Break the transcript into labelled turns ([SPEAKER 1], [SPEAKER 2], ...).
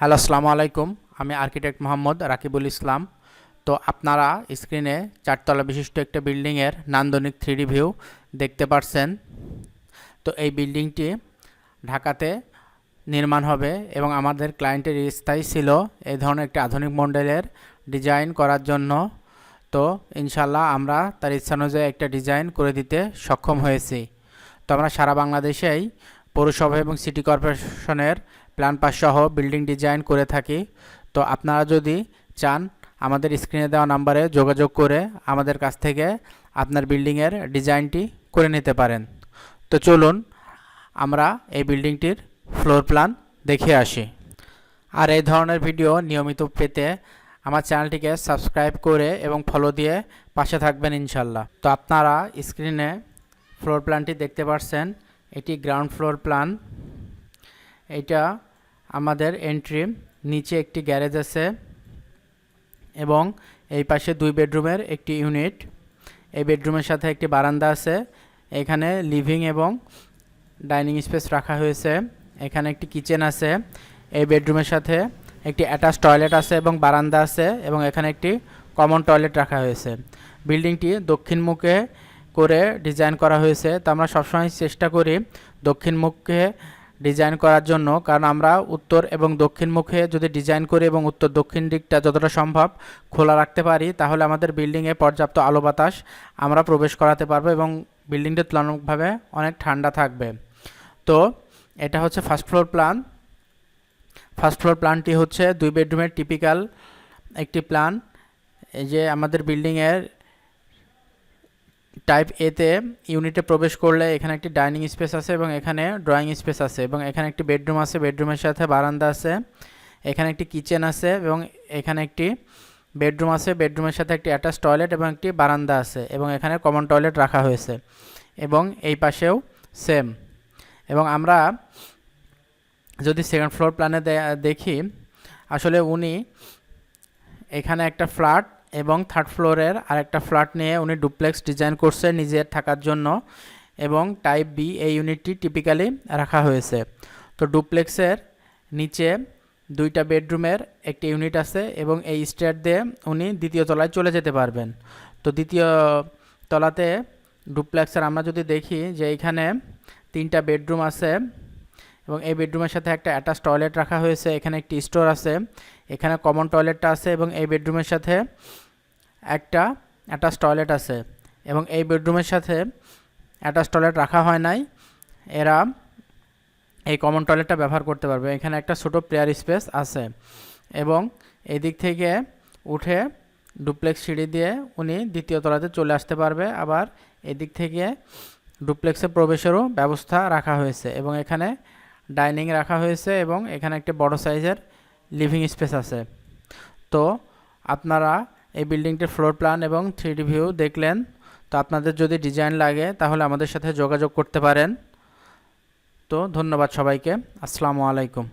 [SPEAKER 1] Hello, আসসালামু আলাইকুম। আমি আর্কিটেক্ট মোহাম্মদ রাকিবুল ইসলাম। তো আপনারা স্ক্রিনে চারতলা বিশিষ্ট একটা বিল্ডিংয়ের নান্দনিক থ্রিডি ভিউ দেখতে পারছেন। তো এই বিল্ডিংটি ঢাকাতে নির্মাণ হবে এবং আমাদের ক্লায়েন্টের স্থায়ী ছিল এই ধরনের একটি আধুনিক মডেলের ডিজাইন করার জন্য। তো ইনশাল্লাহ আমরা তার ইচ্ছানুযায়ী একটা ডিজাইন করে দিতে সক্ষম হয়েছি। তো আমরা সারা বাংলাদেশেই পৌরসভা এবং সিটি কর্পোরেশনের প্ল্যান পাস সহ বিল্ডিং ডিজাইন করে থাকি। তো আপনারা যদি চান, আমাদের স্ক্রিনে দেওয়া নাম্বারে যোগাযোগ করে আমাদের কাছ থেকে আপনার বিল্ডিংয়ের ডিজাইনটি করে নিতে পারেন। তো চলুন, আমরা এই বিল্ডিংটির ফ্লোর প্ল্যান দেখে আসি। আর এই ধরনের ভিডিও নিয়মিত পেতে আমার চ্যানেলটিকে সাবস্ক্রাইব করে এবং ফলো দিয়ে পাশে থাকবেন ইনশাল্লাহ। তো আপনারা স্ক্রিনে ফ্লোর প্ল্যানটি দেখতে পাচ্ছেন এটি গ্রাউন্ড ফ্লোর প্ল্যান এটা আমাদের এন্ট্রি নিচে একটি গ্যারেজ আছে এবং এই পাশে দুই বেডরুমের একটি ইউনিট এই বেডরুমের সাথে একটি বারান্দা আছে। এখানে লিভিং এবং ডাইনিং স্পেস রাখা হয়েছে। এখানে একটি কিচেন আছে। এই বেডরুমের সাথে একটি অ্যাটাচ টয়লেট আছে এবং বারান্দা আছে এবং এখানে একটি কমন টয়লেট রাখা হয়েছে। বিল্ডিংটি দক্ষিণ মুখে করে ডিজাইন করা হয়েছে, তো আমরা সবসময় চেষ্টা করি দক্ষিণ মুখে ডিজাইন করার জন্য, কারণ আমরা উত্তর এবং দক্ষিণ মুখে যদি ডিজাইন করি এবং উত্তর দক্ষিণ দিকটা যতটা সম্ভব খোলা রাখতে পারি, তাহলে আমাদের বিল্ডিংয়ে পর্যাপ্ত আলো বাতাস আমরা প্রবেশ করাতে পারব এবং বিল্ডিংটি তুলনামূলকভাবে অনেক ঠান্ডা থাকবে। তো এটা হচ্ছে first floor plan first floor প্ল্যানটি হচ্ছে দুই বেডরুমের টিপিক্যাল একটি প্ল্যান এই যে আমাদের বিল্ডিংয়ের টাইপ এতে ইউনিটে প্রবেশ করলে এখানে একটি ডাইনিং স্পেস আছে এবং এখানে ড্রয়িং স্পেস আছে এবং এখানে একটি বেডরুম আছে বেডরুমের সাথে বারান্দা আছে, এখানে একটি কিচেন আছে এবং এখানে একটি বেডরুম আছে বেডরুমের সাথে একটি অ্যাটাচ টয়লেট এবং একটি বারান্দা আছে এবং এখানে কমন টয়লেট রাখা হয়েছে এবং এই পাশেও সেম এবং আমরা যদি সেকেন্ড ফ্লোর প্ল্যানে দেখি, আসলে উনি এখানে একটা ফ্ল্যাট এবং থার্ড ফ্লোরের আরেকটা ফ্ল্যাট নিয়ে উনি ডুপ্লেক্স ডিজাইন করছে নিজের থাকার জন্য এবং টাইপ বি এই ইউনিটটি টিপিক্যালি রাখা হয়েছে। তো ডুপ্লেক্সের নিচে দুইটা বেডরুমের একটি ইউনিট আছে এবং এই স্টেয়ার দিয়ে উনি দ্বিতীয় তলায় চলে যেতে পারবেন। তো দ্বিতীয় তলাতে ডুপ্লেক্সের আমরা যদি দেখি যে এখানে তিনটা বেডরুম আছে এবং এই বেডরুমের সাথে একটা অ্যাটাচ টয়লেট রাখা হয়েছে, এখানে একটি স্টোর আছে, এখানে কমন টয়লেটটা আছে এবং এই বেডরুমের সাথে একটা অ্যাটাচ টয়লেট আছে এবং এই বেডরুমের সাথে অ্যাটাচ টয়লেট রাখা হয় নাই, এরা এই কমন টয়লেটটা ব্যবহার করতে পারবে। এখানে একটা ছোটো প্লেয়ার স্পেস আছে এবং এদিক থেকে উঠে ডুপ্লেক্স সিঁড়ি দিয়ে উনি দ্বিতীয় তলাতে চলে আসতে পারবে। আবার এদিক থেকে ডুপ্লেক্সে প্রবেশেরও ব্যবস্থা রাখা হয়েছে এবং এখানে ডাইনিং রাখা হয়েছে এবং এখানে একটি বড় সাইজের লিভিং স্পেস আছে। তো আপনারা এই বিল্ডিংটির ফ্লোর প্ল্যান এবং থ্রি ভিউ দেখলেন। তো আপনাদের যদি ডিজাইন লাগে তাহলে আমাদের সাথে যোগাযোগ করতে পারেন। তো ধন্যবাদ সবাইকে। আসসালামু আলাইকুম।